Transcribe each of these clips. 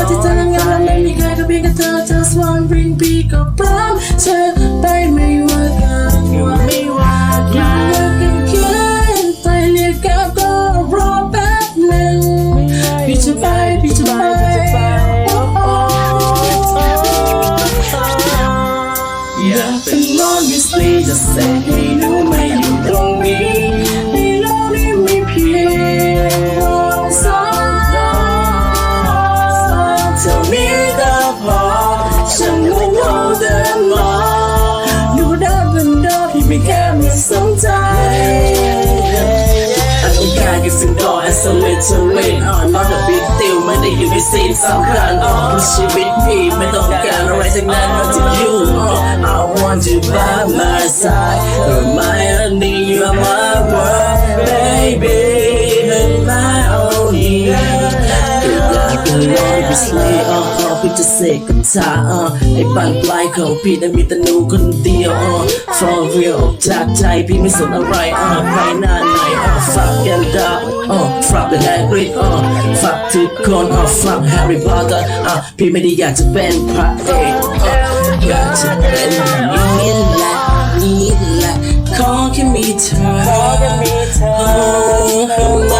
อที่เธอเงาแลไม่มีใครก็เพียงแค่เธอ just one ring พี่ก็พร้อมเธอไปไม่ว่ากันไม่ว่ากันเลิกกันแค่ไปเรียกกับก็รอแป๊บหนึ่งพี่จะไปพี่จะไปอย่าเป็นคนมิสลี่จะแสให้รู้ไม่อยู่ตรงนี้ สนใจอันต้องการกับสิ่งต่อ isolate to wait on not a big deal ไม่ได้อยู่ในซีนสำคัญชีวิตพี่ไม่ต้องการอะไรทั้งนั้นนอกจาก you uh, I want you by my side You're my honey you're my world baby You're my only ก็อยากจะลอยไปส เลย์อะอะพี่จะเสกกับเธออะไอ้บันปลายของพี่นั้นมีแต่หนูคนเดียวอะ for real จากใจพี่ไม่สนอะไรอะใครหน้าไหนอะ fuck and die อะ fuck the Hagrid อะ fuck ทุกคนอะ fuck Harry Potter อะพี่ไม่ได้อยากจะเป็นพระเอกอะอยากจะเป็นนี่แหละนี่แหละขอแค่มีเธอขอแค่มีเธอ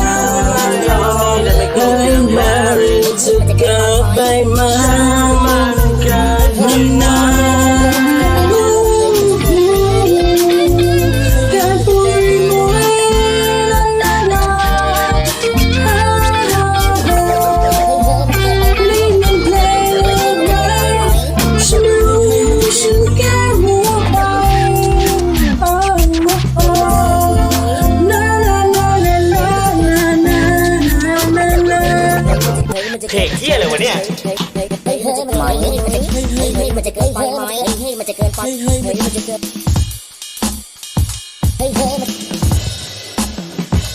เพลงเที่ยอะไรวะเนี่ยเฮ้ยเฮ้ยเฮ้ยมันจะเกินเฮ้ยมันจะเกินเฮ้ยมันจะเกินเฮ้ยมันจะเกินเฮ้ยเฮ้ย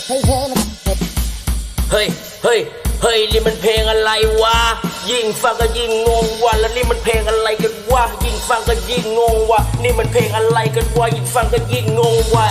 เฮ้ยเฮ้ยเฮ้ยเฮ้ยเฮ้ยนี่มันเพลงอะไรวะ ยิ่งฟังก็ยิ่งงงวะแล้วนี่มันเพลงอะไรกันวะยิ่งฟังก็ยิ่งงงวะนี่มันเพลงอะไรกันวะยิ่งฟังก็ยิ่งงงวะ